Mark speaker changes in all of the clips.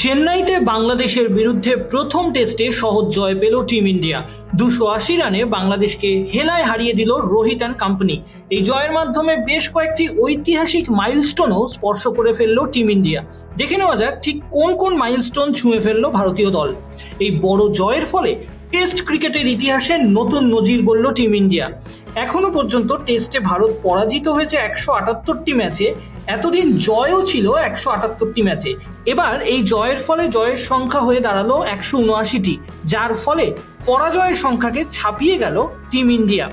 Speaker 1: চেন্নাইতে বাংলাদেশের বিরুদ্ধে প্রথম টেস্টে সহজ জয় পেল টিম ইন্ডিয়া। দুশো আশি রানে বাংলাদেশকে হেলায় হারিয়ে দিল রোহিত অ্যান্ড কোম্পানি। এই জয়ের মাধ্যমে বেশ কয়েকটি ঐতিহাসিক মাইলস্টোনও স্পর্শ করে ফেলল টিম ইন্ডিয়া। দেখে নেওয়া যাক ঠিক কোন কোন মাইলস্টোন ছুঁয়ে ফেলল ভারতীয় দল। এই বড় জয়ের ফলে টেস্ট ক্রিকেটের ইতিহাসে নতুন নজির গড়ল টিম ইন্ডিয়া। এখনও পর্যন্ত টেস্টে ভারত পরাজিত হয়েছে একশো আটাত্তরটি ম্যাচে। এতদিন জয়ও ছিল একশো আটাত্তরটি ম্যাচে। এবার এই জয়ের ফলে জয়ের সংখ্যা হয়ে দাঁড়াল একশো উনআশিটি, যার ফলে পরাজয়ের সংখ্যাকে ছাপিয়ে গেল টিম ইন্ডিয়া।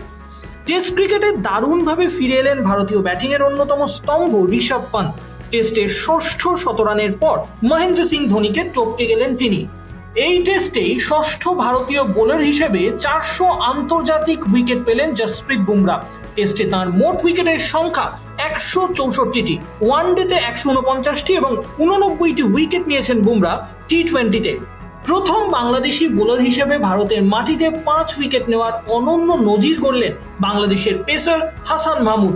Speaker 1: টেস্ট ক্রিকেটে দারুণভাবে ফিরে এলেন ভারতীয় ব্যাটিংয়ের অন্যতম স্তম্ভ ঋষভ পান্ত। টেস্টে ষষ্ঠ শতরানের পর মহেন্দ্র সিং ধোনিকে টপকে গেলেন তিনি। এই টেস্টেই ষষ্ঠ ভারতীয় বোলার হিসেবে চারশো আন্তর্জাতিক উইকেট পেলেন জসপ্রীত বুমরা। টেস্টে তার মোট উইকেটের সংখ্যা একশো চৌষট্টিটি ওয়ানডেতে একশো উনপঞ্চাশটি এবং উননব্বইটি উইকেট নিয়েছেন বুমরা টি টোয়েন্টিতে প্রথম বাংলাদেশি বোলার হিসেবে ভারতের মাটিতে পাঁচ উইকেট নেওয়ার অনন্য নজির গড়লেন বাংলাদেশের পেসার হাসান মাহমুদ।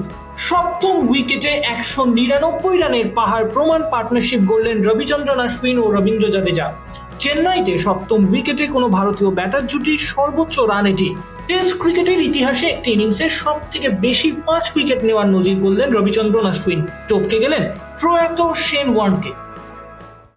Speaker 1: সপ্তম উইকেটে একশো নিরানব্বই রানের পাহাড় প্রমাণ পার্টনারশিপ গড়লেন রবিচন্দ্রন অশ্বিন ও রবীন্দ্র জাদেজা। চেন্নাইতে সপ্তম উইকেটে কোনো ভারতীয় ব্যাটার জুটির সর্বোচ্চ রান এটি। টেস্ট ক্রিকেটের ইতিহাসে একটি ইনিংসে সব থেকে বেশি পাঁচ উইকেট নেওয়ার নজির করলেন রবিচন্দ্রন অশ্বিন। টপকে গেলেন প্রয়াত শেন ওয়ার্নকে।